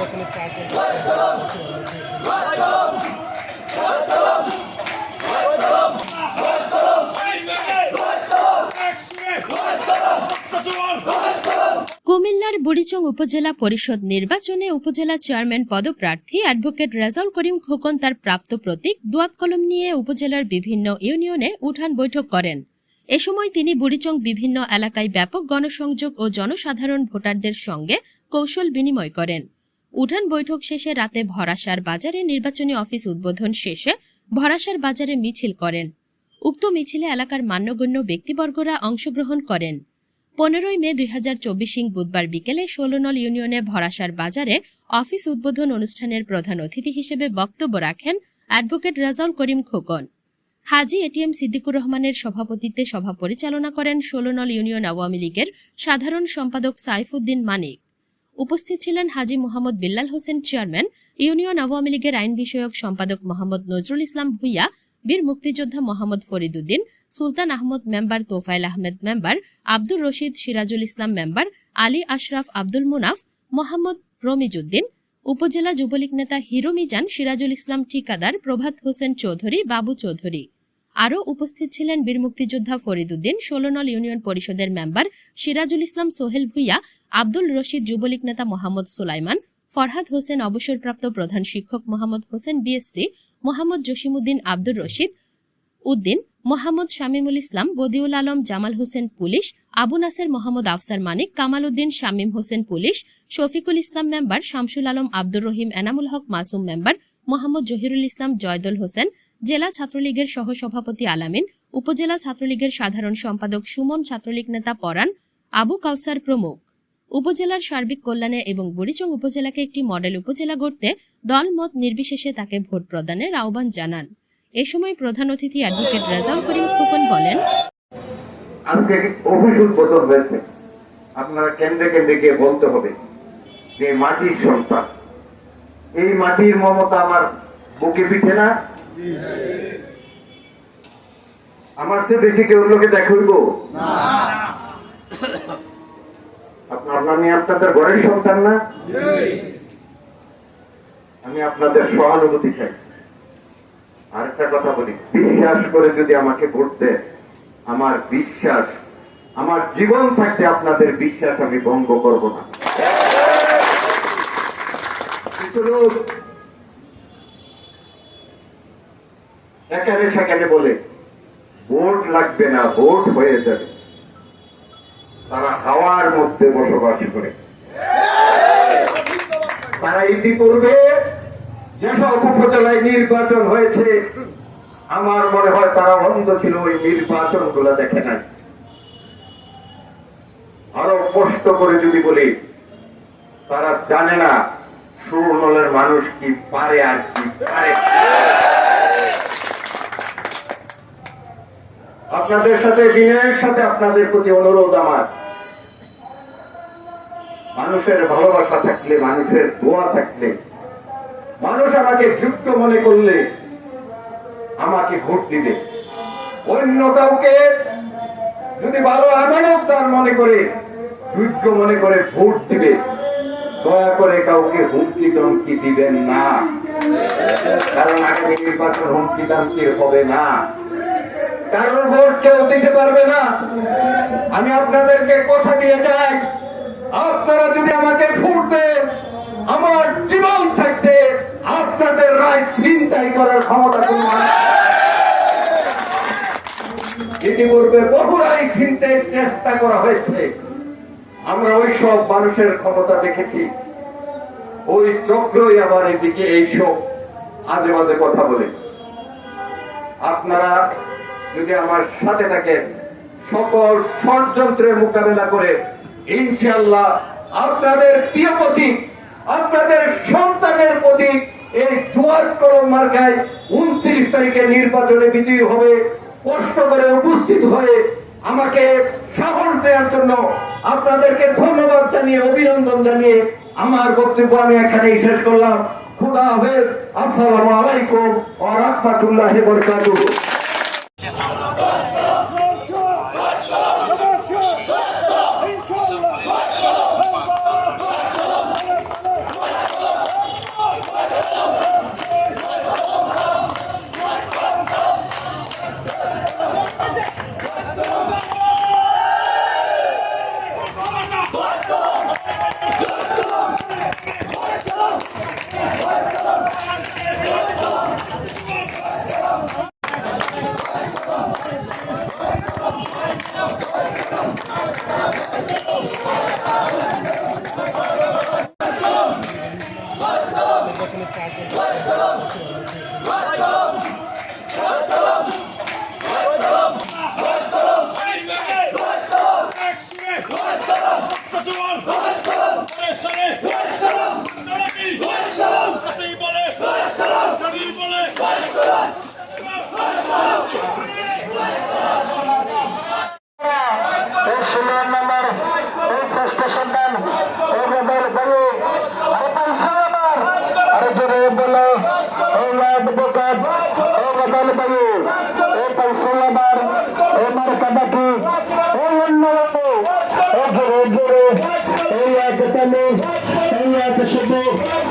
নির্বাচনের চারজন কুমিল্লার বুড়িচং উপজেলা পরিষদ নির্বাচনে উপজেলা চেয়ারম্যান পদপ্রার্থী অ্যাডভোকেট রেজাউল করিম খোকন তার প্রাপ্ত প্রতীক দোয়াত কলম নিয়ে উপজেলার বিভিন্ন ইউনিয়নে উঠান বৈঠক করেন। এ সময় তিনি বুড়িচং বিভিন্ন এলাকায় ব্যাপক গণসংযোগ ও জনসাধারণ ভোটারদের সঙ্গে কৌশল বিনিময় করেন। উঠান বৈঠক শেষে রাতে ভরাসার বাজারে নির্বাচনী অফিস উদ্বোধন শেষে ভরাসার বাজারে মিছিল করেন। উক্ত মিছিলে এলাকার মান্যগণ্য ব্যক্তিবর্গরা অংশগ্রহণ করেন। পনেরোই মে দুই হাজার চব্বিশ বুধবার বিকেলে ষোলনল ইউনিয়নে ভরাসার বাজারে অফিস উদ্বোধন অনুষ্ঠানের প্রধান অতিথি হিসেবে বক্তব্য রাখেন অ্যাডভোকেট রাজাউল করিম খোকন। হাজি এটিএম সিদ্দিকুর রহমানের সভাপতিত্বে সভা পরিচালনা করেন ষোলনল ইউনিয়ন আওয়ামী লীগের সাধারণ সম্পাদক সাইফুদ্দিন মানিক। উপস্থিত ছিলেন হাজি মোহাম্মদ বিল্লাল হোসেন চেয়ারম্যান, ইউনিয়ন আওয়ামী লীগের আইন বিষয়ক সম্পাদক মোহাম্মদ নজরুল ইসলাম ভুইয়া, বীর মুক্তিযোদ্ধা Mohammad Fariduddin Sultan Ahmed member Tofail Ahmed member, Abdur Rashid Sirajul Islam member, Ali Ashraf Abdul Munaf, Mohammad Ramizuddin উপজেলা যুবলীগ নেতা হিরো মিজান সিরাজুল ইসলাম ঠিকাদার, প্রভাত হোসেন চৌধুরী, বাবু চৌধুরী। আরও উপস্থিত ছিলেন বীর মুক্তিযোদ্ধা ফরিদুদ্দিন ষোলনল ইউনিয়ন পরিষদের মেম্বার সিরাজুল ইসলাম সোহেল ভুইয়া, আব্দুল রশিদ যুবলীগ নেতা মোহাম্মদ সুলাইমান, ফরহাদ হোসেন অবসরপ্রাপ্ত প্রধান শিক্ষক Mohammad Hossain BSc Mohammad Jasimuddin Abdur Rashid Uddin, Mohammad Shamimul Islam, Badiul Alam, Jamal Hossain police, Abu Naser Mohammad Afsar Manik Kamal Uddin Shamim Hossain police, Shafiqul Islam member Shamsul Alam Abdur Rahim Enamul Haque Masum member, Mohammad Jahirul Islam Joydul Hossain জেলা ছাত্রলীগের সহসভাপতি আলামিন, উপজেলা ছাত্রলীগের সাধারণ সম্পাদক সুমন ছাত্রলীগ নেতা পরাণ, আবু কাউসার প্রমুখ। উপজেলার সার্বিক কল্যাণে এবং বুড়িচং উপজেলাকে একটি মডেল উপজেলা গড়তে দলমত নির্বিশেষে তাকে ভোট প্রদানের আহ্বান জানান। এ সময় প্রধান অতিথি অ্যাডভোকেট রেজাউল করিম খোকন বলেন, আজকে হয়েছে। আপনারা কেন্দ্রে কেন্দ্রে গিয়ে বলতে হবে যে মাটির সন্তান এই মাটির মমতা আমার বুকে পিঠে না? আমার চেয়ে বেশি কেউ লোকে দেখাইব? আপনার আপনাদের ঘরের সন্তান না? আমি আপনাদের সহানুভূতি চাই। আরেকটা কথা বলি, বিশ্বাস করে যদি আমাকে ভোট দেয় আমার বিশ্বাস, আমার জীবন থাকতে আপনাদের বিশ্বাস আমি ভঙ্গ করব না। কিছু লোক এখানে সেখানে বলে, ভোট লাগবে না, ভোট হয়ে যাবে। তারা হাওয়ার মধ্যে বসবাস করে। তারা ইতিপূর্বে যেসব উপজেলায় নির্বাচন হয়েছে, আমার মনে হয় তারা অন্ধ ছিল, ওই নির্বাচনগুলা দেখে নাই। আরও কষ্ট করে যদি বলি, তারা জানে না, সুরনলের মানুষ কি পারে আর কি পারে। আপনাদের সাথে বিনয়ের সাথে আপনাদের প্রতি অনুরোধ আমার। মানুষের ভালোবাসা থাকলে, মানুষের দোয়া থাকলে, মানুষ আমাকে যুক্ত মনে করলে আমাকে ভোট দিবে। অন্য কাউকে যদি ভালো আমানত তার মনে করে, যোগ্য মনে করে ভোট দিবে, দয়া করে কাউকে হুমকি দমকি দিবেন না। কারণ আগামী নির্বাচন হুমকি দমকি হবে না। ভোট কেউ দিতে পারবে না। আমি আপনাদেরকে কথা দিয়ে যাই। আপনারা যদি আমাকে ভোট দেন, আমার জীবন থাকতে আপনাদের রায় চিন্তাই করার ক্ষমতা ইতিপূর্বে বহুরাই চিন্তার চেষ্টা করা হয়েছে। আমরা ওই সব মানুষের ক্ষমতা দেখেছি। ওই চক্রই আবার এদিকে এইসব আজে বাজে কথা বলে। আপনারা যদি আমার সাথে থাকেন সকল ষড়যন্ত্রের মোকাবেলা করে ইনশাল্লাহ আপনাদের প্রিয় প্রতীক, আপনাদের সন্তানের প্রতীক, এই দুয়ার কলম মার্কায় উনত্রিশ তারিখে নির্বাচনে বিজয়ী হবে, কষ্ট করে উপস্থিত হয়ে আমাকে সাহস দেওয়ার জন্য আপনাদেরকে ধন্যবাদ জানিয়ে, অভিনন্দন জানিয়ে আমার বক্তব্য আমি এখানেই শেষ করলাম। খুদা হাফেজ, আসসালামু আলাইকুম ওয়া রাহমাতুল্লাহি ওয়া package. people.